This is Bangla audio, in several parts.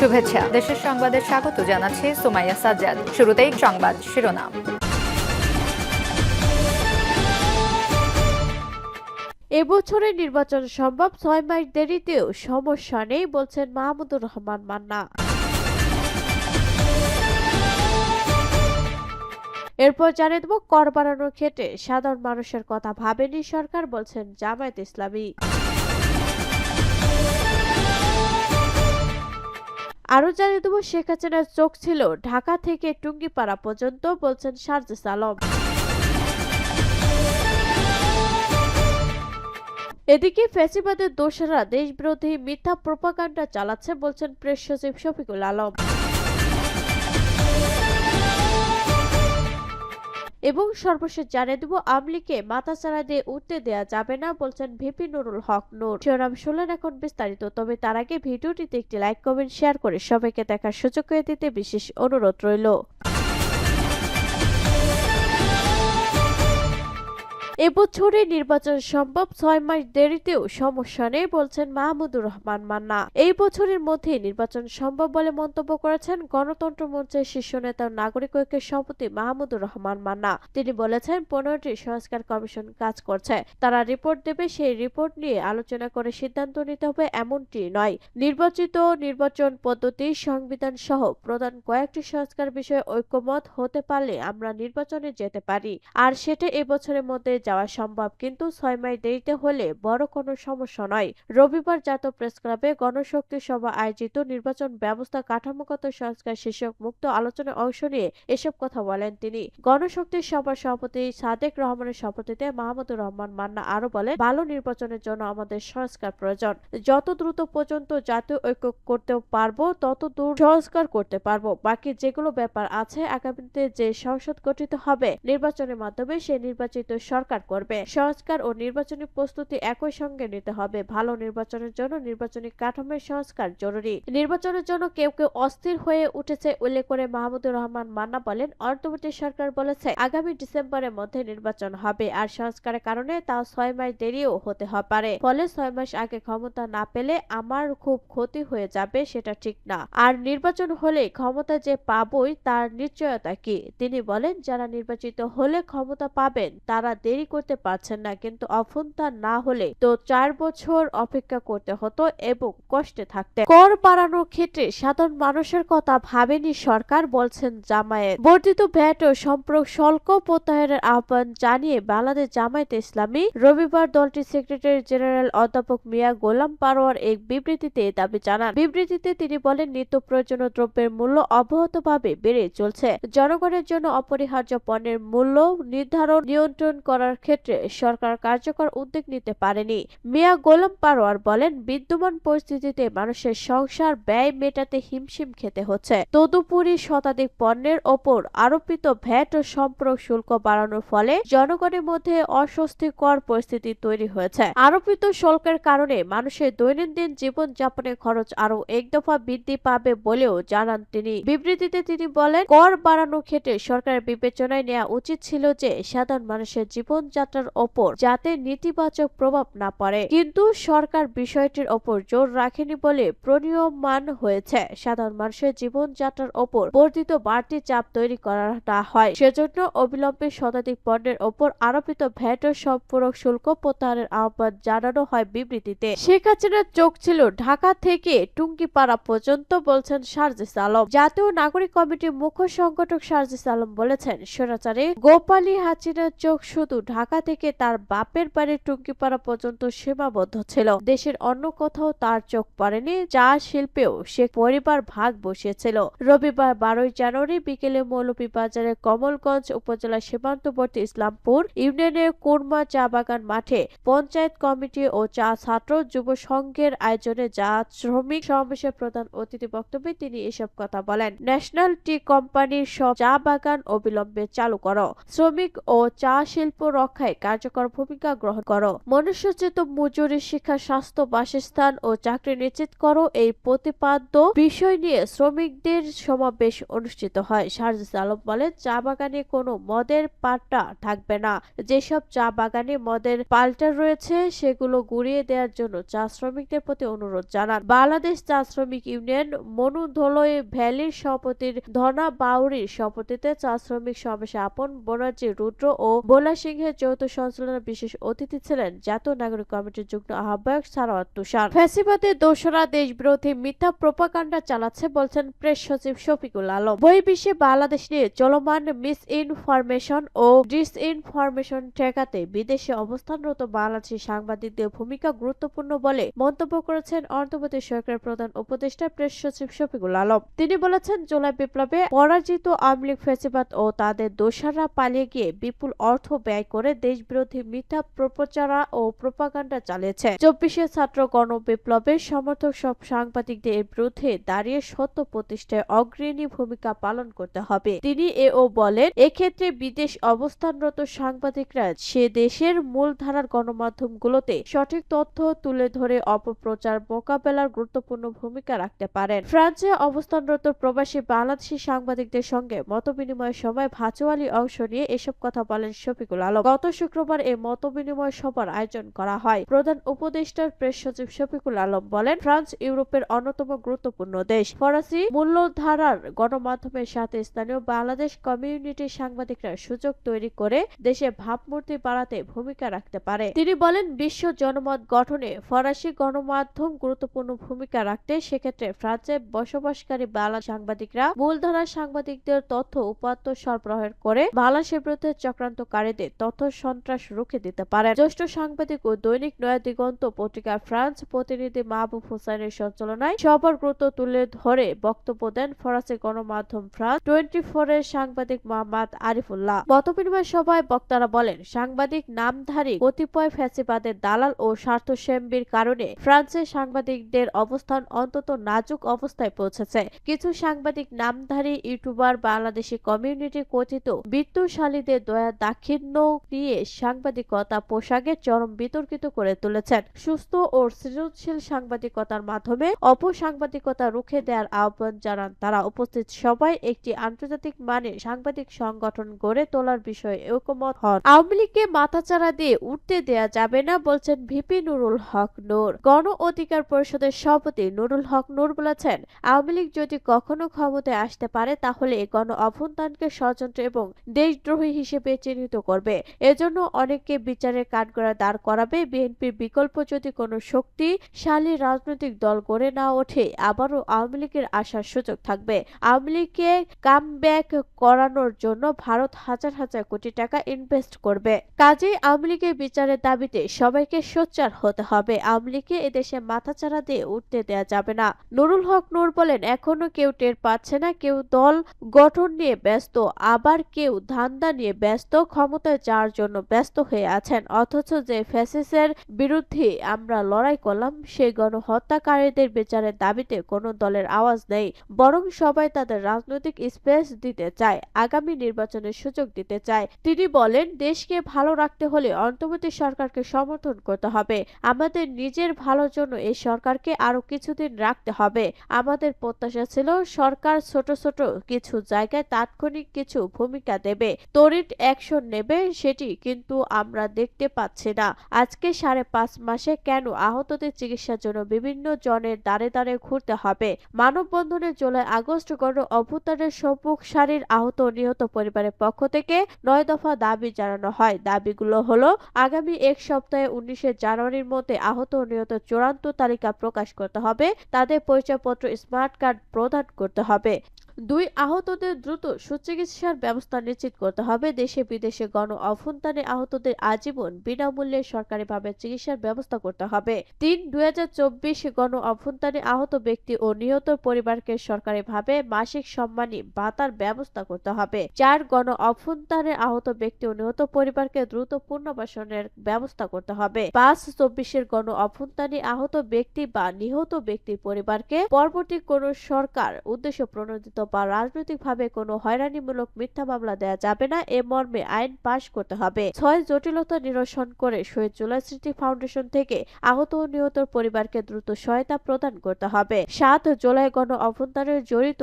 শুভেচ্ছা। দেশের সংবাদে স্বাগত জানাচ্ছি সুমাইয়া সাজ্জাদ। শুরুতেই সংবাদ শিরোনাম। এবছরের নির্বাচন সম্ভব ছয় মাস দেরিতেও সমস্যা নেই বলছেন মাহমুদুর রহমান মান্না। এরপর জানিয়ে দেব, কর বাড়ানোর ক্ষেত্রে সাধারণ মানুষের কথা ভাবেনি সরকার, বলছেন জামায়াত ইসলামী। আরও জানিয়ে দেবো, শেখ হাসিনার চোখ ছিল ঢাকা থেকে টুঙ্গিপাড়া পর্যন্ত, বলছেন সার্জিস আলম। এদিকে ফ্যাসিবাদের দোষরা দেশবিরোধী মিথ্যা প্রোপাকাণ্ডা চালাচ্ছে, বলছেন প্রেস সচিব শফিকুল আলম। এবং সর্বশেষ জানিয়ে দেব আমলিকে মাথা চাড়া দিয়ে উঠতে দেয়া যাবে না বলছেন ভিপি নুরুল হক। নূর শিরোনাম শুনলেন এখন বিস্তারিত, তবে তার আগে ভিডিওটিতে একটি লাইক, কমেন্ট, শেয়ার করে সবাইকে দেখার সুযোগ করে দিতে বিশেষ অনুরোধ রইল। এবছরে নির্বাচন সম্ভব ছয় মাস দেরিতেও সমস্যা নেই বলছেন মাহমুদুর রহমান মান্না। এই বছরের মধ্যে নির্বাচন সম্ভব বলে মন্তব্য করেছেন গণতন্ত্র মঞ্চের শীর্ষ নেতা নাগরিক ঐক্যের সভাপতি মাহমুদুর রহমান মান্না। তিনি বলেছেন, পনেরোটি সংস্কার কমিশন কাজ করছে। তারা রিপোর্ট দেবে, সেই রিপোর্ট নিয়ে আলোচনা করে সিদ্ধান্ত নিতে হবে এমনটি নয়। নির্বাচিত নির্বাচন পদ্ধতি, সংবিধান সহ প্রধান কয়েকটি সংস্কার বিষয়ে ঐক্যমত হতে পারলে আমরা নির্বাচনে যেতে পারি। আর সেটা এবছরের মধ্যে যাওয়া সম্ভব, কিন্তু ছয় মাস দেরিতে হলে বড় কোনো সমস্যা নয়। রবিবার জাতীয় প্রেস ক্লাবে গণশক্তি সভা আয়োজিত নির্বাচন ব্যবস্থা কাঠামোগত সংস্কার শীর্ষক মুক্ত আলোচনায় অংশ নিয়ে এসব কথা বলেন তিনি। গণশক্তি সভার সভাপতি সাদেক রহমানের সভাপতিতে মাহমুদুর রহমান মান্না আরও বলেন, ভালো নির্বাচনের জন্য আমাদের সংস্কার প্রয়োজন। যত দ্রুত পর্যন্ত জাতীয় ঐক্য করতে পারব, তত দূর সংস্কার করতে পারব। বাকি যেগুলো ব্যাপার আছে, আগামীতে যে সংসদ গঠিত হবে নির্বাচনের মাধ্যমে সেই নির্বাচিত সরকার করবে। সংস্কার ও নির্বাচনী প্রস্তুতি একই সঙ্গে নিতে হবে। ভালো নির্বাচনের জন্য নির্বাচনী কাঠামোর সংস্কার জরুরি। নির্বাচনের জন্য কেউ কেউ অস্থির হয়ে উঠেছে উল্লেখ করে মাহমুদুর রহমান মান্না বলেন অন্তর্বর্তী সরকার বলেছে, আগামী ডিসেম্বরের মধ্যে নির্বাচন হবে আর সংস্কারের কারণে তা ছয় মাস দেরিও হতে পারে। ফলে ছয় মাস আগে ক্ষমতা না পেলে আমার খুব ক্ষতি হয়ে যাবে সেটা ঠিক না। আর নির্বাচন হলে ক্ষমতা যে পাবই তার নিশ্চয়তা কি? তিনি বলেন, যারা নির্বাচিত হলে ক্ষমতা পাবেন, তারা দেরি করতে পারছেন না, কিন্তু অভ্যন্তর না হলে তো চার বছর অপেক্ষা করতে হতো এবং কষ্টে থাকতে কর বাড়ানোর ক্ষেত্রে সাধারণ মানুষের কথা ভাবেনি সরকার, বলছেন জামায়াত। বর্ধিত ভ্যাট ও সম্পর্ক শুল্ক প্রত্যাহারের আহ্বান জানিয়ে বাংলাদেশ জামায়াত ইসলামী রবিবার দলটির সেক্রেটারি জেনারেল অধ্যাপক মিয়া গোলাম পারোয়ার এক বিবৃতিতে দাবি জানান। বিবৃতিতে তিনি বলেন, নিত্য প্রয়োজনীয় দ্রব্যের মূল্য অব্যাহতভাবে বেড়ে চলছে। জনগণের জন্য অপরিহার্য পণ্যের মূল্য নির্ধারণ, নিয়ন্ত্রণ করার ক্ষেত্রে সরকার কার্যকর উদ্যোগ নিতে পারেনি। মিয়া গোলাম পারোয়ার বলেন, বিদ্যমান পরিস্থিতিতে মানুষের সংসার ব্যয় মেটাতে হিমশিম খেতে হচ্ছে। তদুপরি শতাধিক পণ্যের ওপর আরোপিত ভ্যাট ও সম্পর্ক শুল্ক বাড়ানোর ফলে জনগণের মধ্যে অস্বস্তিকর পরিস্থিতি তৈরি হয়েছে। আরোপিত শুল্কের কারণে মানুষের দৈনন্দিন জীবন যাপনের খরচ আরও এক দফা বৃদ্ধি পাবে বলেও জানান তিনি। বিবৃতিতে তিনি বলেন, কর বাড়ানোর ক্ষেত্রে সরকারের বিবেচনায় নেওয়া উচিত ছিল যে সাধারণ মানুষের জীবনযাত্রার ওপর যাতে নেতিবাচক প্রভাব না পড়ে। কিন্তু সরকার বিষয়টির ওপর জোর রাখেনি বলে প্রণীয়মান হয়েছে। সাধারণ মানুষের জীবনযাত্রার ওপর বর্ধিত বাড়তি চাপ তৈরি করাটা হয়। সেজন্য অবিলম্বে শতাধিক পণ্যের ওপর আরোপিত ভ্যাট সম্পূরক শুল্ক প্রত্যাহারের আহ্বান জানানো হয় বিবৃতিতে। শেখ হাসিনার চোখ ছিল ঢাকা থেকে টুঙ্গিপাড়া পর্যন্ত, বলছেন সার্জিস আলম। জাতীয় নাগরিক কমিটির মুখ্য সংগঠক সার্জিস আলম বলেছেন স্বৈরাচারে গোপালী হাসিনার চোখ শুধু ঢাকা থেকে তার বাপের বাড়ি টুঙ্গিপাড়া পর্যন্ত সীমাবদ্ধ ছিল। দেশের অন্য কোথাও তার চোখ পড়েনি চা শিল্পেও সে পরিবার ভাগ বসিয়েছিল। রবিবার বারোই জানুয়ারি বিকেলে মৌলভীবাজারের কমলগঞ্জ উপজেলার সীমান্তবর্তী ইসলামপুর ইউনিয়নের কুরমা চা বাগান মাঠে পঞ্চায়েত কমিটি ও চা ছাত্র যুব সংঘের আয়োজনে চা শ্রমিক সমাবেশের প্রধান অতিথি বক্তব্যে তিনি এসব কথা বলেন। ন্যাশনাল টি কোম্পানির সব চা বাগান অবিলম্বে চালু করো। শ্রমিক ও চা শিল্প রক্ষায় কার্যকর ভূমিকা গ্রহণ করো। মনুষ্যচিত মজুরি, শিক্ষা, স্বাস্থ্য, বাসস্থান ও চাকরি নিশ্চিত করো। এই প্রতিপাদ্য বিষয় নিয়ে শ্রমিকদের সমাবেশ অনুষ্ঠিত হয়। শারজিস আলম বলেন, চা বাগানে কোনো মদের পাল্টা থাকবে না। যেসব চা বাগানে মদের পাল্টা রয়েছে, সেগুলো গুড়িয়ে দেওয়ার জন্য চা শ্রমিকদের প্রতি অনুরোধ জানান। বাংলাদেশ চা শ্রমিক ইউনিয়ন মনু ধলই ভ্যালির সভাপতির ধনা বাউরির সভাপতিতে চা শ্রমিক সমাবেশে আপন বনার্জি রুদ্র ও বোলা সিংহের যৌথ সঞ্চালনায় বিশেষ অতিথি ছিলেন জাতীয় নাগরিক কমিটির যুগ্ম আহ্বায়ক সারাওয়াত তুষার। ফ্যাসিবাদের দোসরা দেশবিরোধী মিথ্যা প্রোপাকাণ্ডা চালাচ্ছে বলছেন প্রেস সচিব শফিকুল আলম। বহির্বিশ্বে বাংলাদেশ নিয়ে চলমান মিস ইনফরমেশন ও ডিস ইনফরমেশন ঠেকাতে বিদেশে অবস্থানরত বাংলাদেশি সাংবাদিকদের ভূমিকা গুরুত্বপূর্ণ বলে মন্তব্য করেছেন অন্তর্বর্তী সরকারের প্রধান উপদেষ্টা প্রেস সচিব শফিকুল আলম। তিনি বলেছেন, জুলাই বিপ্লবে পরাজিত আওয়ামী লীগ ফেসিবাদ ও তাদের দোষাররা পালিয়ে গিয়ে বিপুল অর্থ ব্যয় করে দেশবিরোধী মিথ্যা প্রচারা ও প্রোপাগান্ডা চালিয়েছে। চব্বিশে ছাত্র গণ বিপ্লবের সমর্থক সব সাংবাদিকদের এর বিরুদ্ধে দাঁড়িয়ে সত্য প্রতিষ্ঠায় অগ্রণী ভূমিকা পালন করতে হবে। তিনি এও বলেন, এক্ষেত্রে বিদেশ অবস্থানরত সাংবাদিকরা সে দেশের মূলধারার গণমাধ্যমগুলোতে সঠিক তথ্য তুলে ধরে অপপ্রচার মোকাবেলার গুরুত্বপূর্ণ ভূমিকা রাখতে পারেন। ফ্রান্সে অবস্থানরত প্রবাসী বাংলাদেশি সাংবাদিকদের সঙ্গে মতবিনিময় সময় ভাচুয়ালি অংশ নিয়ে এসব কথা বলেন শফিকুল আলম। গত শুক্রবার এই মতবিনিময় সভার আয়োজন করা হয়। প্রধান উপদেষ্টার প্রেস সচিব শফিকুল আলম বলেন, ফ্রান্স ইউরোপের অন্যতম গুরুত্বপূর্ণ দেশ। ফরাসি মূল্যধারার গণমাধ্যমের সাথে স্থানীয় বাংলাদেশ কমিউনিটির সাংবাদিকরা সুযোগ তৈরি করে দেশে ভাবমূর্তি বাড়াতে ভূমিকা রাখতে পারে। তিনি বলেন, বিশ্ব জনমত গঠনে ফরাসি গণমাধ্যম গুরুত্বপূর্ণ ভূমিকা রাখতে সেক্ষেত্রে ফ্রান্সে বসবাসকারী বাংলা সাংবাদিকরা, মূলধারার সাংবাদিকদের তথ্য উপাত্ত সরবরাহ করে বাংলাদেশের বিরুদ্ধে চক্রান্তকারীদের তথ্য সন্ত্রাস রুখে দিতে পারেন। জ্যেষ্ঠ সাংবাদিক ও দৈনিক নয়া দিগন্ত পত্রিকা ফ্রান্স প্রতিনিধি মাহবুব হোসেনের সঞ্চালনায় সবার গুরুত্ব তুলে ধরে বক্তব্য দেন ফরাসি গণমাধ্যম ফ্রান্স টোয়েন্টি ফোরের সাংবাদিক মোহাম্মদ আরিফুল্লাহ। মতবিনিময় সভায় বক্তারা বলেন, সাংবাদিক নামধারী কতিপয় ফ্যাসিবাদের দালাল ও স্বার্থসেম্বির কারণে ফ্রান্সের সাংবাদিকদের অবস্থান অন্তত নাজুক অবস্থায় পৌঁছেছে। কিছু সাংবাদিক নামধারী ইউটিউবার বাংলাদেশি কমিউনিটি কথিত বিত্তশালীদের দয়া দাক্ষিণ্য নিয়ে সাংবাদিকতা পোশাকে চরম বিতর্কিত করে তুলেছেন। সুস্থ ও সৃজনশীল সাংবাদিকতার মাধ্যমে অপসাংবাদিকতা রুখে দেওয়ার আহ্বান জানান তারা। উপস্থিত সবাই একটি আন্তর্জাতিক মানের সাংবাদিক সংগঠন গড়ে তোলার বিষয়ে ঐকমত হন। আওয়ামী লীগকে মাথাচাড়া দিয়ে উঠতে দেয়া যাবে না বলছেন ভিপি নুরুল হক নূর। গণ অধিকার পরিষদের সভাপতি নুরুল হক নূর বলেছেন, আওয়ামী লীগ যদি কখনো ক্ষমতায় আসতে পারে তাহলে গণ অভ্যুত্থানকে ষড়যন্ত্র এবং দেশদ্রোহী হিসেবে চিহ্নিত করবে। এজন্য অনেককে বিচারের কাঠগড়া দাঁড় করাবে। বিএনপির বিকল্প যদি কোনো শক্তিশালী রাজনৈতিক দল গড়ে না ওঠে, আবারও আওয়ামী লীগের আসার সুযোগ থাকবে। আওয়ামী লীগকে কামব্যাক করানোর জন্য ভারত হাজার হাজার কোটি টাকা ইনভেস্ট করবে। কাজেই আওয়ামী লীগের বিচারের দাবিতে সবাইকে সোচ্চার হতে হবে। আওয়ামী লীগকে এদেশে মাথাচাড়া দিয়ে উঠতে দেয়া যাবে না। নুরুল হক নূর বলেন, এখনও কেউ টের পাচ্ছে না, কেউ দল গঠন নিয়ে ব্যস্ত, আবার কেউ ধান্দা নিয়ে ব্যস্ত, ক্ষমতায় যাওয়ার জন্য ব্যস্ত হয়ে আছেন। অথচ যে ফ্যাসিসের বিরুদ্ধে আমরা লড়াই করলাম সেই গণহত্যাকারীদের বিচারের দাবিতে কোনো দলের আওয়াজ নেই, বরং সবাই তাদের রাজনৈতিক স্পেস দিতে চায়, আগামী নির্বাচনের সুযোগ দিতে চায়। তিনি বলেন, দেশকে ভালো রাখতে হলে অন্তর্বর্তী সরকারকে সমর্থন করতে হবে। আমাদের নিজের ভালোর জন্য এই সরকারকে আরও কিছুদিন রাখতে হবে। আমাদের প্রত্যাশা ছিল, সরকার ছোট ছোট কিছু জায়গায় তাৎক্ষণিক কিছু ভূমিকা দেবে। তড়িৎ অ্যাকশন নেবে সেটি কিন্তু আমরা দেখতে পাচ্ছি না। আজকে সাড়ে পাঁচ মাসে কেন আহতদের চিকিৎসার জন্য বিভিন্ন জনের দাঁড়ে দাঁড়ে ঘুরতে হবে? মানববন্ধনে জুলাই আগস্ট গণ অভ্যুত্থানের সম্মুখ সারির আহত নিহত পরিবারের পক্ষ থেকে নয় দফা দাবি জানানো হয়। দাবিগুলো হলো, আগামী এক সপ্তাহে উনিশে জানুয়ারির মধ্যে আহত নিহত চূড়ান্ত তালিকা প্রকাশ করতে হবে। তাদের পরিচয়পত্র, স্মার্ট কার্ড প্রদান করতে হবে। দুই আহতদের দ্রুত সুচিকিৎসার ব্যবস্থা নিশ্চিত করতে হবে। দেশে বিদেশে গণ অভ্যুত্থানে আহতদের আজীবন বিনামূল্যে সরকারিভাবে চিকিৎসার ব্যবস্থা করতে হবে। তিন, দুই গণ অভ্যুত্থানে আহত ব্যক্তি ও নিহত পরিবারকে সরকারিভাবে মাসিক সম্মানী ভাতার ব্যবস্থা করতে হবে। চার, গণ অভ্যুত্থানে আহত ব্যক্তি ও নিহত পরিবারকে দ্রুত পুনর্বাসনের ব্যবস্থা করতে হবে। পাঁচ, চব্বিশের গণ অভ্যুত্থানে আহত ব্যক্তি বা নিহত ব্যক্তির পরিবারকে পরবর্তী কোন সরকার উদ্দেশ্য প্রণোদিত বা রাজনৈতিকভাবে কোনো হয়রানিমূলক মিথ্যা মামলা দেয়া যাবে না, এ মর্মে আইন পাশ করতে হবে। ছয় জটিলতা নিরসন করে শহীদ জুলাই স্মৃতি ফাউন্ডেশন থেকে আহত ও নিহতর পরিবারকে দ্রুত সহায়তা প্রদান করতে হবে। সাত জুলাই গণ অভ্যন্তরের জড়িত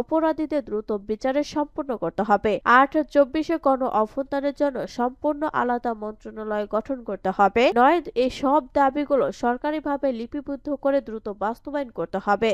অপরাধীদের দ্রুত বিচারে সম্পূর্ণ করতে হবে। আট চব্বিশে গণ অভ্যন্তরের জন্য সম্পূর্ণ আলাদা মন্ত্রণালয় গঠন করতে হবে। নয় এই সব দাবিগুলো সরকারিভাবে লিপিবদ্ধ করে দ্রুত বাস্তবায়ন করতে হবে।